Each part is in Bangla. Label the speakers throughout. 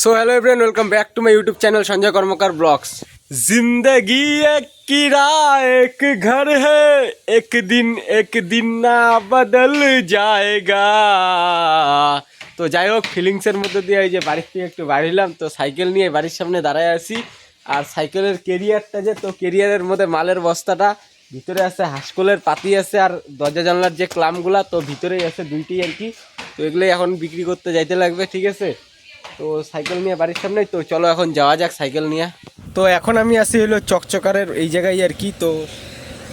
Speaker 1: So hello everyone welcome back to my YouTube channel Sanjay Karmakar vlogs জিন্দগি এক কিরা এক ঘর হে এক দিন এক দিন না বদল জায়গা তো যাই হোক ফিলিংসের মধ্যে দিয়ে এই যে বাড়ির থেকে একটু বাড়িলাম তো সাইকেল নিয়ে বাড়ির সামনে দাঁড়ায় আসি আর সাইকেলের কেরিয়ারটা যে, তো কেরিয়ারের মধ্যে মালের বস্তাটা, ভিতরে আছে হাসকোলের পাতি আছে আর দরজা জানলার যে ক্লামগুলা, তো ভিতরেই আছে দুইটি আর কি। তো এগুলোই এখন বিক্রি করতে যাইতে লাগবে, ঠিক আছে? তো সাইকেল নিয়ে বাড়ির সামনেই তো চলো এখন যাওয়া যাক সাইকেল নিয়ে। তো এখন আমি আসি হলো চকচকারের এই জায়গায় আর কি, তো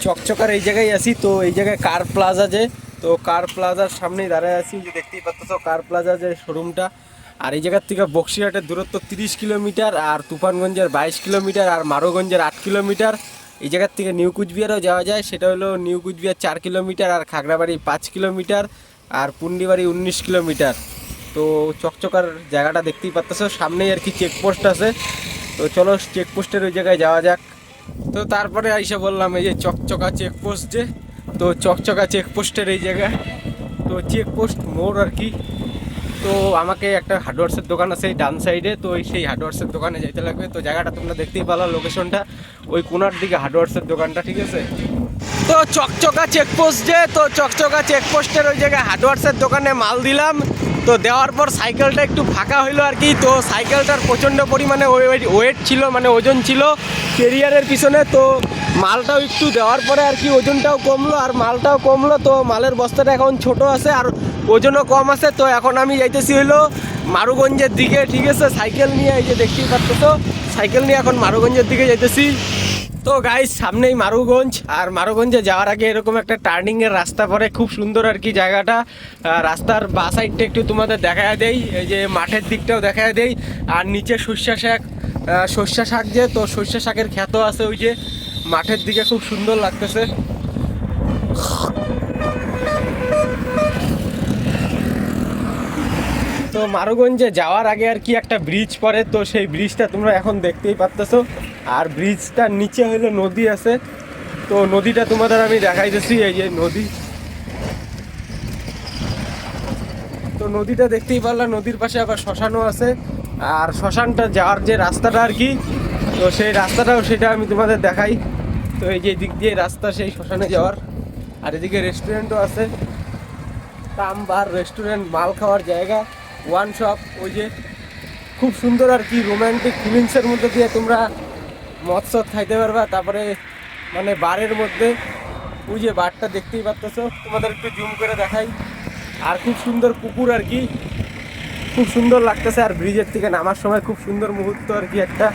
Speaker 1: চকচকার এই জায়গায় আসি, তো এই জায়গায় কার প্লাজা যে, তো কার প্লাজার সামনেই দাঁড়ায় আছি, যে দেখতেই পাচ্ছ কার প্লাজা যে শোরুমটা। আর এই জায়গার থেকে বক্সিরহাটের দূরত্ব তিরিশ কিলোমিটার, আর তুফানগঞ্জের বাইশ কিলোমিটার, আর মারোগঞ্জের আট কিলোমিটার। এই জায়গার থেকে নিউ কুচবিহারও যাওয়া যায়, সেটা হলো নিউ কুচবিহার চার কিলোমিটার, আর খাগড়াবাড়ি পাঁচ কিলোমিটার, আর পুন্ডিবাড়ি উনিশ কিলোমিটার। তো চকচকার জায়গাটা দেখতেই পাচ্ছ সামনেই আর কি চেকপোস্ট আছে। তো চলো চেকপোস্টের ওই জায়গায় যাওয়া যাক। তো তারপরে আইসা বললাম, এই যে চকচকা চেকপোস্ট যে, তো চকচকা চেকপোস্টের এই জায়গা। তো চেকপোস্ট মোড় আর কি। তো আমাকে একটা হার্ডওয়ার্সের দোকান আছে এই ডান সাইডে তো ওই সেই হার্ডওয়ার্সের দোকানে যাইতে লাগবে। তো জায়গাটা তোমরা দেখতেই পালা লোকেশনটা ওই কোনার দিকে হার্ডওয়ার্সের দোকানটা, ঠিক আছে? তো চকচকা চেকপোস্ট যে, তো চকচকা চেকপোস্টের ওই জায়গায় হার্ডওয়ার্সের দোকানে মাল দিলাম। তো দেওয়ার পর সাইকেলটা একটু ফাঁকা হইল আর কি। তো সাইকেলটার প্রচণ্ড পরিমাণে ওয়েট ছিল মানে ওজন ছিল কেরিয়ারের পিছনে। তো মালটাও একটু দেওয়ার পরে আর কি ওজনটাও কমলো, আর মালটাও কমলো। তো মালের বস্তাটা এখন ছোট আছে আর ওজনও কম আছে। তো এখন আমি যাইতেছি হইল মারুগঞ্জের দিকে, ঠিক আছে? সাইকেল নিয়ে এই যে দেখতেই পাচ্ছ তো সাইকেল নিয়ে এখন মারুগঞ্জের দিকে যাইতেছি। তো গাইস সামনেই মারুগঞ্জ। আর মারুগঞ্জে যাওয়ার আগে এরকম একটা টার্নিং এর রাস্তা পরে খুব সুন্দর আর কি জায়গাটা। রাস্তার বা সাইডটা একটু তোমাদের দেখা দেই, এই যে মাঠের দিকটাও দেখা দেই। আর নিচে সর্ষা শাক সর্ষা শাক যে, তো সর্ষা শাকের খ্যাত আছে ওই যে, মাঠের দিকে খুব সুন্দর লাগতেছে। তো মারুগঞ্জে যাওয়ার আগে আর কি একটা ব্রিজ পড়ে, তো সেই ব্রিজটা তোমরা এখন দেখতেই পারতেছো। আর ব্রিজটার নিচে হলো নদী আছে। তো নদীটা তোমাদের আমি দেখাইতেছি এই যে নদী। তো নদীটা দেখতেই পারলাম নদীর পাশে আবার শ্মশানও আছে। আর শ্মশানটা যাওয়ার যে রাস্তাটা আর কি, তো সেই রাস্তাটাও সেটা আমি তোমাদের দেখাই। তো এই যে দিক দিয়ে রাস্তা, সেই শ্মশানে যাওয়ার। আর এদিকে রেস্টুরেন্টও আছে। কাম বার রেস্টুরেন্ট মাল খাওয়ার জায়গা ওয়ান শপ ওই যে। খুব সুন্দর আর কি রোমান্টিক ফিলিংসের মধ্যে দিয়ে তোমরা মৎস্য খাইতে পারবা তারপরে মানে বারের মধ্যে ওই যে বারটা দেখতেই পারতেছো তোমাদের একটু জুম করে দেখাই আর খুব সুন্দর পুকুর আর কি খুব সুন্দর লাগতেছে আর ব্রিজের থেকে নামার সময় খুব সুন্দর মুহূর্ত আর কি একটা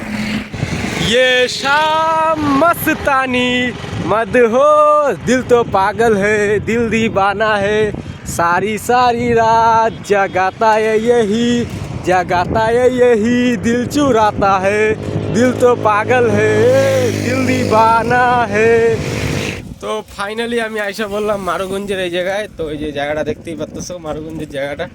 Speaker 1: ये शाम मस्तानी मद हो दिल तो पागल है दिल दीवाना है सारी सारी रात जगाता है यही जगाता है यही दिल चुराता है দিল তো পাগল হে দিল দিবানা হে তো ফাইনালি আমি আইসা বললাম মারুগঞ্জের এই জায়গায়। তো এই যে জায়গাটা দেখতেই পারতেছো মারুগঞ্জের জায়গাটা।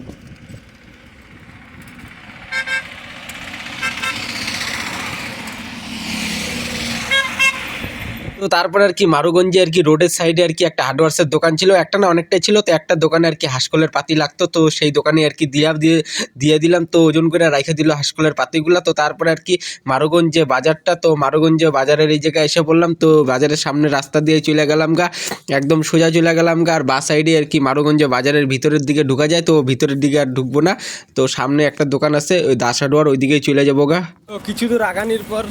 Speaker 1: তো তারপরে আর কি মারুগঞ্জে আর কি রোডের সাইডে আর কি একটা হার্ডওয়ার্সের দোকান ছিল, একটা না অনেকটাই ছিল, তো একটা দোকানে আর কি হাঁসকলের পাতি লাগতো, তো সেই দোকানে আর কি দিয়া দিয়ে দিয়ে দিলাম, তো ওজন করে রাইখে দিল হাঁসকলের পাতিগুলো, তো তারপরে আর কি মারুগঞ্জ বাজারটা, তো মারুগঞ্জ বাজারের এই জায়গায় এসে বললাম, তো বাজারের সামনে রাস্তা দিয়ে চলে গেলাম গা, একদম সোজা চলে গেলাম গা, আর বা সাইডে আর কি মারুগঞ্জ বাজারের ভিতরের দিকে ঢুকা যায়, তো ভিতরের দিকে আর ঢুকবো না, তো সামনে একটা দোকান আছে, ওই দাসাডোয়ার ওই দিকেই চলে যাব গা। কিছু দূর আগানির পর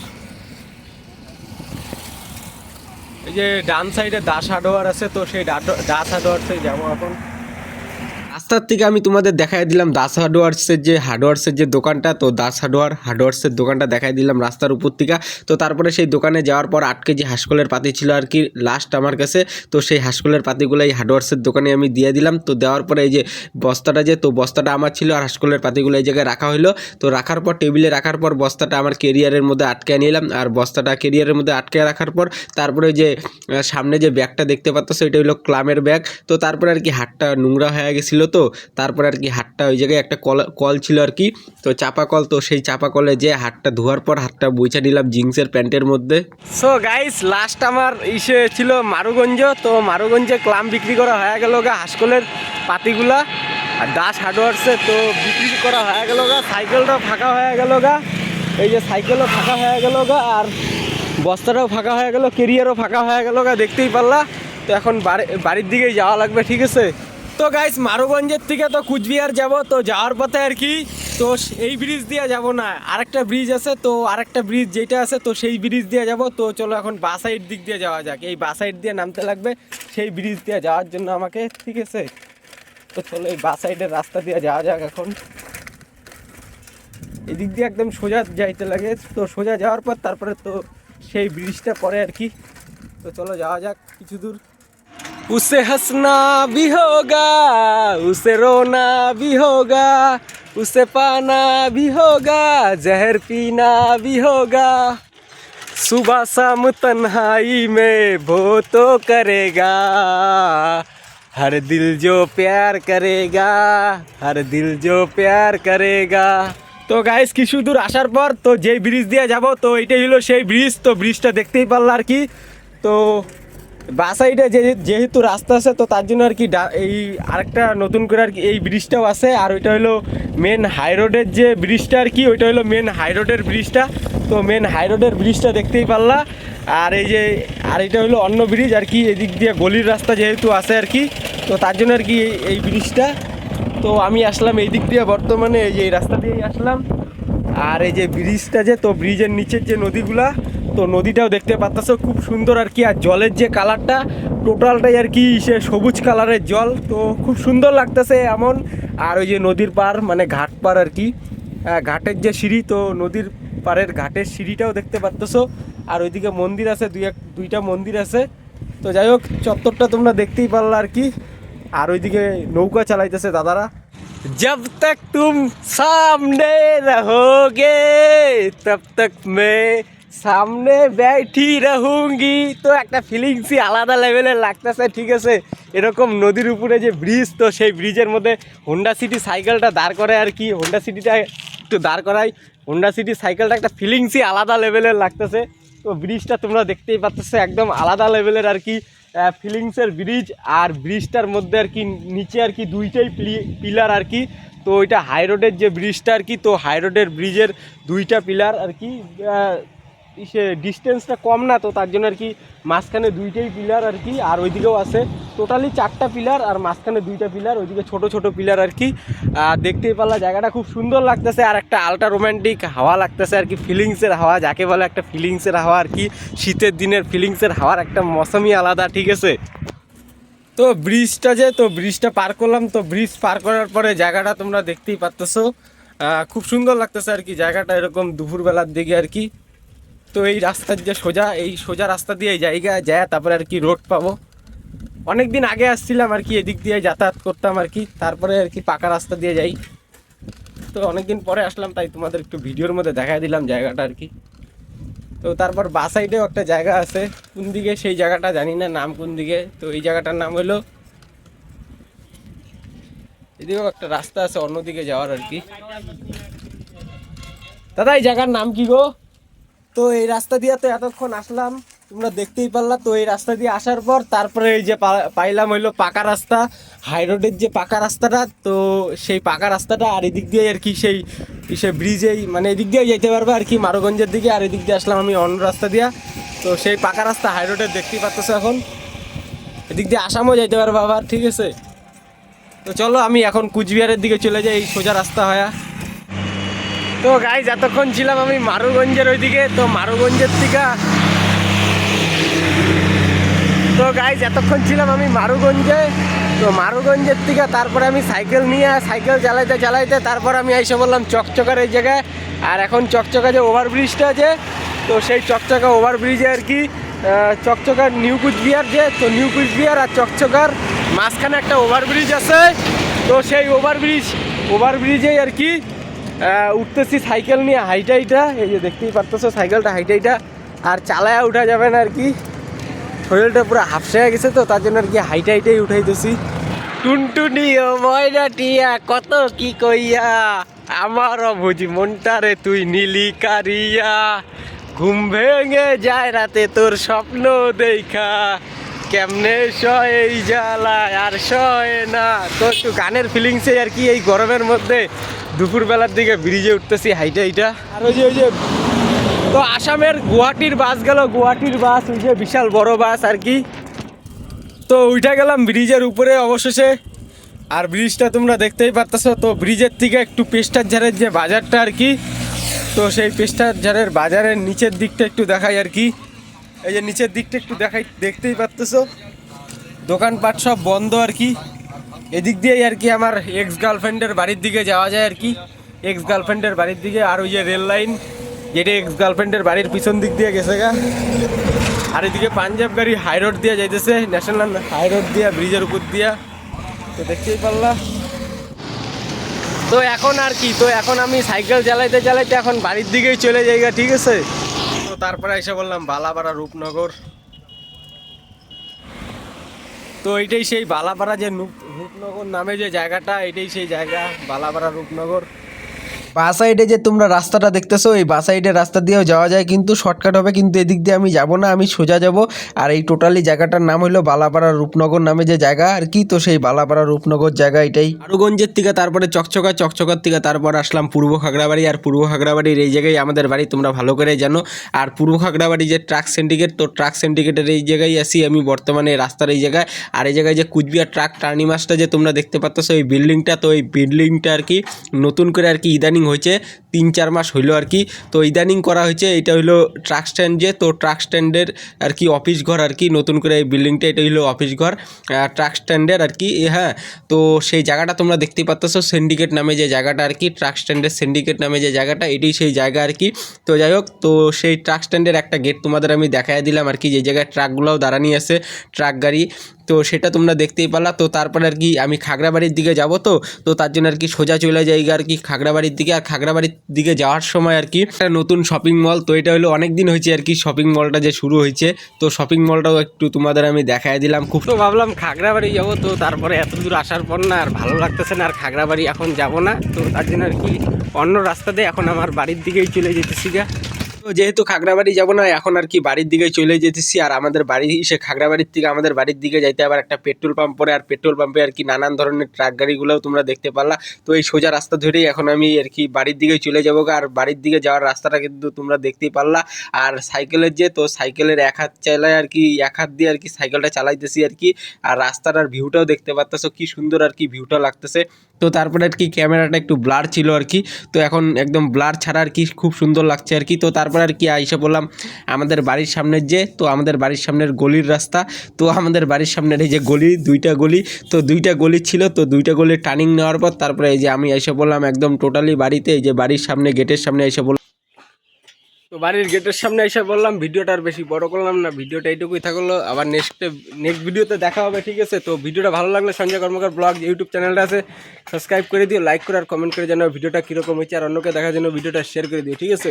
Speaker 1: এই যে ডান সাইডে দাস হার্ডওয়ার আছে তো সেই ডাস হার্ডওয়ার থেকে যাব এখন রাস্তার থেকে আমি তোমাদের দেখাই দিলাম দাস হার্ডওয়ার্সের যে হার্ডওয়ার্সের যে দোকানটা, তো দাস হার্ডওয়ার, হার্ডওয়ার্সের দোকানটা দেখাই দিলাম রাস্তার উপর থেকে। তো তারপরে সেই দোকানে যাওয়ার পর আট কেজি হাঁসকলের পাতি ছিল আর কি লাস্ট আমার কাছে। তো সেই হাঁসকলের পাতিগুলো এই হার্ডওয়ার্সের দোকানে আমি দিয়ে দিলাম। তো দেওয়ার পরে এই যে বস্তাটা যে, তো বস্তাটা আমার ছিল আর হাসকলের পাতিগুলো এই জায়গায় রাখা হলো তো রাখার পর, টেবিলে রাখার পর বস্তাটা আমার কেরিয়ারের মধ্যে আটকে নিলাম। আর বস্তাটা কেরিয়ারের মধ্যে আটকে রাখার পর তারপরে যে সামনে যে ব্যাগটা দেখতে পাচ্ছ, সেটা হলো ক্লামের ব্যাগ। তো তারপরে আর কি হাতটা নোংরা হয়ে গেছিল। তো তারপরে আর কি হাতটা ওই জায়গায় একটা কল কল ছিল আর কি। তো চাপা কল, তো সেই চাপা কলে যে হাতটা ধোয়ার পর হাতটা বুঝে নিলাম জিন্সের প্যান্টের মধ্যে। সো গাইস লাস্ট আমার ইসে ছিল মারুগঞ্জ, তো মারুগঞ্জে ক্লাম বিক্রি করা হয়ে গেল গা হাসকলের পাতিগুলা। আর দাস হার্ডওয়ার্সে তো বিক্রি করা হয়ে গেল গা সাইকেলটাও ফাঁকা হয়ে গেল গা। এই যে সাইকেলও ফাঁকা হয়ে গেল গা, আর বস্তাটাও ফাঁকা হয়ে গেল, কেরিয়ারও ফাঁকা হয়ে গেল গা, দেখতেই পারলা। তো এখন বাড়ি- বাড়ির দিকেই যাওয়া লাগবে, ঠিক আছে? তো গাইস মারুগঞ্জের থেকে তো কুচবিহার যাব, তো যাওয়ার পথে আর কি, তো এই ব্রিজ দিয়ে যাব না। আরেকটা ব্রিজ আছে, তো আরেকটা ব্রিজ যেটা আছে, তো সেই ব্রিজ দিয়ে যাব। তো চলো এখন বাসাইড দিক দিয়ে যাওয়া যাক। এই বাসাইড দিয়ে নামতে লাগবে, সেই ব্রিজ দিয়ে যাওয়ার জন্য আমাকে, ঠিক আছে? তো চলো এই বাস সাইডের রাস্তা দিয়ে যাওয়া যাক এখন। এদিক দিয়ে একদম সোজা যাইতে লাগে, তো সোজা যাওয়ার পর তারপরে তো সেই ব্রিজটা পরে আর কি। তো চলো যাওয়া যাক, কিছু দূর। उसे हंसना भी होगा उसे रोना भी होगा उसे पाना भी होगा जहर पीना भी होगा सुबह शाम तन्हाई में वो तो करेगा हर दिल जो प्यार करेगा हर दिल जो प्यार करेगा তো গাইস কিছু দূর আসার পর তো যেই ব্রিজ দিয়ে যাব তো এটাই হলো সেই ব্রিজ তো ব্রিজটা দেখতেই পারলো আর কি তো বা সাইডে যে যেহেতু রাস্তা আছে, তো তার জন্য আর কি এই আরেকটা নতুন করে আর কি এই ব্রিজটাও আছে। আর ওইটা হলো মেন হাই রোডের যে ব্রিজটা আর কি, ওইটা হলো মেন হাই রোডের ব্রিজটা। তো মেন হাই রোডের ব্রিজটা দেখতেই পারলা। আর এই যে আর এটা হলো অন্য ব্রিজ আর কি, এদিক দিয়ে গলির রাস্তা যেহেতু আছে আর কি, তো তার জন্য আর কি এই- এই ব্রিজটা। তো আমি আসলাম এই দিক দিয়ে বর্তমানে, এই যে এই রাস্তা দিয়েই আসলাম। আর এই যে ব্রিজটা যে, তো ব্রিজের নিচের যে নদীগুলা তো নদীটাও দেখতে পাচ্ছ খুব সুন্দর আর কি আর জলের যে কালারটা টোটালটাই আর কি সে সবুজ কালারের জল তো খুব সুন্দর লাগতেছে এমন আর ওই যে নদীর পার মানে ঘাট পার আর কি আহ, ঘাটের যে সিঁড়ি তো নদীর পাড়ের ঘাটের সিঁড়িটাও দেখতে পাচ্ছ আর ওইদিকে মন্দির আছে দুই এক দুইটা মন্দির আছে তো যাই হোক চত্বরটা তোমরা দেখতেই পারলা আর কি আর ওইদিকে নৌকা চালাইতেছে দাদারা जब तक तुम सामने रहोगे तब तक मैं সামনে ব্যাঠি রাহুঙ্গি তো একটা ফিলিংসই আলাদা লেভেলের লাগতেছে, ঠিক আছে? এরকম নদীর উপরে যে ব্রিজ তো সেই ব্রিজের মধ্যে হোন্ডা সিটি সাইকেলটা দাঁড় করে আর কি। হোন্ডা সিটিটা একটু দাঁড় করাই। হোন্ডা সিটি সাইকেলটা একটা ফিলিংসই আলাদা লেভেলের লাগতেছে। তো ব্রিজটা তোমরা দেখতেই পাচ্তেছো একদম আলাদা লেভেলের আর কি ফিলিংসের ব্রিজ আর ব্রিজটার মধ্যে আর কি, নিচে আর কি দুইটাই পিলার আর কি। তো ওইটা হাই রোডের যে ব্রিজটা আর কি, তো হাই রোডের ব্রিজের দুইটা পিলার আর কি ইসে ডিস্টেন্সটা কম না তো, তার জন্য আর কি মাঝখানে দুইটাই পিলার আর কি, আর ওইদিকেও আছে। টোটালি চারটা পিলার আর মাঝখানে দুইটা পিলার ওইদিকে ছোট ছোট পিলার আর কি। আর দেখতেই পারলা জায়গাটা খুব সুন্দর লাগতেছে, আর একটা আলট্রা রোমান্টিক হাওয়া লাগতেছে আর কি ফিলিংসের হাওয়া, যাকে বলে একটা ফিলিংসের হাওয়া আর কি, শীতের দিনের ফিলিংসের হাওয়ার একটা মৌসুমই আলাদা, ঠিক আছে? তো ব্রিজটা যে, তো ব্রিজটা পার করলাম, তো ব্রিজ পার করার পরে জায়গাটা তোমরা দেখতেই পারতেছো। খুব সুন্দর লাগতেছে আর কি, জায়গাটা এরকম দুপুরবেলার দিকে আর কি। তো এই রাস্তার যে সোজা, এই সোজা রাস্তা দিয়ে জায়গা যায়, তারপরে আর কি রোড পাবো। অনেক দিন আগে আসছিলাম আর কি, এদিক দিয়ে যাতায়াত করতাম আর কি, তারপরে আর কি পাকা রাস্তা দিয়ে যাই। তো অনেকদিন পরে আসলাম, তাই তোমাদের একটু ভিডিওর মধ্যে দেখাই দিলাম জায়গাটা আর কি। তো তারপর বা সাইডেও একটা জায়গা আছে, কোন দিকে সেই জায়গাটা জানি না, নাম কোন দিকে। তো এই জায়গাটার নাম হলো এদিকেও একটা রাস্তা আছে, অন্যদিকে যাওয়ার আর কি। দাদা, এই জায়গার নাম কি গো? তো এই রাস্তা দিয়ে তো এতক্ষণ আসলাম, তোমরা দেখতেই পারলা, তো এই রাস্তা দিয়ে আসার পর তারপরে এই যে পাইলাম হইল পাকা রাস্তা, হাই রোডের যে পাকা রাস্তাটা, তো সেই পাকা রাস্তাটা আর এদিক দিয়ে আর কি সেই সে ব্রিজেই মানে এদিক দিয়ে যেতে পারবে আর কি মারোগঞ্জের দিকে, আর এদিক দিয়ে আসলাম আমি অন্য রাস্তা দিয়া। তো সেই পাকা রাস্তা হাই রোডের দেখতেই পাচ্ছ এখন। এদিক দিয়ে আসামও যাইতে পারবে আবার, ঠিক আছে? তো চলো আমি এখন কুচবিহারের দিকে চলে যাই, এই সোজা রাস্তা হয়া। তো গাইজ এতক্ষণ ছিলাম আমি মারুগঞ্জের ওইদিকে, তো মারুগঞ্জের থেকে তো গাইজ এতক্ষণ ছিলাম আমি মারুগঞ্জে, তো মারুগঞ্জের থেকে তারপরে আমি সাইকেল নিয়ে সাইকেল চালাইতে চালাইতে তারপর আমি এসে বললাম চকচকার এই জায়গায়। আর এখন চকচকা যে ওভারব্রিজটা আছে, তো সেই চকচকা ওভারব্রিজে আর কি চকচকার নিউ কুচবিহার যে, তো নিউ কুচবিহার আর চকচকার মাঝখানে একটা ওভারব্রিজ আছে। তো সেই ওভারব্রিজ ওভারব্রিজেই আর কি উঠতেছি সাইকেল নিয়ে হাইটাইটা এই যে দেখতেই পারতেছো সাইকেলটা হাইটাইটা আর চালায়া উঠা যাবে না আর কি। শরীরটা পুরো হাফসে গেছে তো, তার জন্য আর কি হাইটা হাইটাই উঠাইতেছি। টুনটুনি ও ময়না টিয়া কত কি কইয়া। আমার বুঝি মনটারে তুই নীলি কারিয়া। ঘুম ভেঙে যায় রাতে তোর স্বপ্ন দেখা। কেমনে এই জ্বালায় আর সয় না? তো একটু গানের ফিলিংসে আর কি, এই গরমের মধ্যে দুপুরবেলার দিকে ব্রিজে উঠতেছি, হাইটা হাইটা আর ওই যে ওই যে, তো আসামের গুয়াহাটির বাস গেল, গুয়াহাটির বাস, ওই যে বিশাল বড় বাস আর কি। তো উঠে গেলাম ব্রিজের উপরে অবশেষে। আর ব্রিজটা তোমরা দেখতেই পারতেছো, তো ব্রিজের থেকে একটু পেস্টার ঝাড়ের যে বাজারটা আর কি, তো সেই পেস্টার ঝাড়ের বাজারের নিচের দিকটা একটু দেখাই আর কি। এই যে নিচের দিকটা একটু দেখাই, দেখতেই পারতেছো? দোকানপাট সব বন্ধ আর কি। এদিক দিয়েই আর কি আমার এক্স গার্লফ্রেন্ডের বাড়ির দিকে যাওয়া যায় আর কি। এক্স গার্লফ্রেন্ডের বাড়ির দিকে আর ওই যে রেল লাইন, যেটা এক্স গার্লফ্রেন্ডের বাড়ির পিছন দিক দিয়ে গেছে গা। আর এদিকে পাঞ্জাব গাড়ি হাই রোড দিয়ে যাইতেছে ন্যাশনাল হাই রোড দিয়া ব্রিজের উপর দিয়া। তো দেখতেই পারলাম তো এখন আর কি, তো এখন আমি সাইকেল চালাইতে চালাইতে এখন বাড়ির দিকেই চলে যাই ঠিক আছে? তারপরে এসে বললাম, বালাপাড়া রূপনগর। তো এইটাই সেই বালাপাড়া যে রূপনগর নামে যে জায়গাটা, এটাই সেই জায়গা, বালাপাড়া রূপনগর।
Speaker 2: বা সাইডে যে তোমরা রাস্তাটা দেখতেছো, এই বা সাইডের রাস্তা দিয়েও যাওয়া যায়, কিন্তু শর্টকাট হবে, কিন্তু এদিক দিয়ে আমি যাব না, আমি সোজা যাব। আর এই টোটালি জায়গাটার নাম হলো বালাপাড়া রূপনগর নামে যে জায়গা, আর কি তো সেই বালাপাড়া রূপনগর জায়গা এটাই।
Speaker 1: আরুগঞ্জের থেকে তারপরে চকচকা, চকচকার থেকে তারপর আসলাম পূর্ব খাগড়াবাড়ি, আর পূর্ব খাগড়াবাড়ির এই জায়গায় আমাদের বাড়ি, তোমরা ভালো করে জানো। আর পূর্ব খাগড়াবাড়ি যে ট্রাক সিন্ডিকেট তো ট্রাক সিন্ডিকেটের এই জায়গায় আসি আমি বর্তমানে রাস্তার এই জায়গায়। আর এই জায়গায় যে কুচবিহার ট্রাক টার্নিমাসটা যে তোমরা দেখতে পাচ্ছ, এই বিল্ডিংটা তো এই বিল্ডিংটা আর কি নতুন করে আর কি ইদানিং হয়েছে, তিন চার মাস হইল আর কি। তো ইদানিং করা হয়েছে, এটা হইল ট্রাক স্ট্যান্ড যে, তো ট্রাক স্ট্যান্ডের আর কি অফিস ঘর আর কি, নতুন করে এই বিল্ডিংটা, এটা হইল অফিস ঘর। ট্রাক স্ট্যান্ডের আর কি হ্যাঁ তো সেই জায়গাটা তোমরা দেখতেই পাচ্ছ সিন্ডিকেট নামে যে জায়গাটা আর কি, ট্রাক স্ট্যান্ডের সিন্ডিকেট নামে যে জায়গাটা এটাই সেই জায়গা আর কি। তো যাই হোক, তো সেই ট্রাক স্ট্যান্ডের একটা গেট তোমাদের আমি দেখাই দিলাম আর কি, যে জায়গায় ট্রাকগুলোও দাঁড়ানি আছে, ট্রাক গাড়ি। তো সেটা তোমরা দেখতেই পারলা। তো তারপরে আর কি আমি খাগড়াবাড়ির দিকে যাব তো তো তার জন্য আর কি সোজা চলে যাই আর কি খাগড়াবাড়ির দিকে। আর খাগড়াবাড়ির দিকে যাওয়ার সময় আর কি একটা নতুন শপিং মল তো এটা হলো অনেক দিন হয়েছে আর কি শপিং মলটা যে শুরু হয়েছে। তো শপিং মলটাও একটু তোমাদের আমি দেখাই দিলাম। খুব তো ভাবলাম খাগড়াবাড়ি যাব তো, তারপরে এত দূর আসার পর না আর ভালো লাগতেছে না আর খাগড়াবাড়ি এখন যাব না। তো তার জন্য আর কি অন্য রাস্তাতে এখন আমার বাড়ির দিকেই চলে যেতেছি গা। তো যেহেতু খাগড়াবাড়ি যাব না, এখন আর কি বাড়ির দিকে চলে যেতেছি আর আমাদের বাড়ি, সে খাগড়াবাড়ির থেকে আমাদের বাড়ির দিকে যাইতে আবার একটা পেট্রোল পাম্প পরে আর পেট্রোল পাম্পে আর কি নানান ধরনের ট্রাক গাড়িগুলোও তোমরা দেখতে পারলা। তো এই সোজা রাস্তা ধরেই এখন আমি আর কি বাড়ির দিকে চলে যাব। আর বাড়ির দিকে যাওয়ার রাস্তাটা কিন্তু তোমরা দেখতেই পারলা। আর সাইকেলের যে, তো সাইকেলের এক হাত চালায় আর কি, এক হাত দিয়ে আর কি সাইকেলটা চালাইতেছি আর কি। আর রাস্তাটার ভিউটাও দেখতে পারতেছো, কি সুন্দর আর কি ভিউটা লাগতেছে। তো তারপরে আর কি ক্যামেরাটা একটু ব্লার ছিল আর কি। তো এখন একদম ব্লার ছাড়া আর কি খুব সুন্দর লাগছে আর কি। তো তারপরে আর কি আইসা বললাম, আমাদের বাড়ির সামনের যে, তো আমাদের বাড়ির সামনের গলির রাস্তা, তো আমাদের বাড়ির সামনের এই যে গলি, দুইটা গলি, তো দুইটা গলি ছিল, তো দুইটা গলি টার্নিং নেওয়ার পর তারপরে এই যে আমি এসে বললাম, একদম টোটালি বাড়িতে এই যে বাড়ির সামনে গেটের সামনে এসে বললাম তো বাড়ির গেটের সামনে এসে বললাম, ভিডিওটা আর বেশি বড় করলাম না, ভিডিওটা এইটুকুই থাকল। আবার নেক্সট নেক্সট ভিডিওতে দেখা হবে, ঠিক আছে? তো ভিডিওটা ভালো লাগলে সঞ্জয় কর্মকার ব্লগ ইউটিউব চ্যানেলটা আছে সাবস্ক্রাইব করে দিও লাইক করে আর কমেন্ট করে জানাও, ভিডিওটা কীরকম হয়েছে, আর অন্যকে দেখার জন্য ভিডিওটা শেয়ার করে দিও, ঠিক আছে?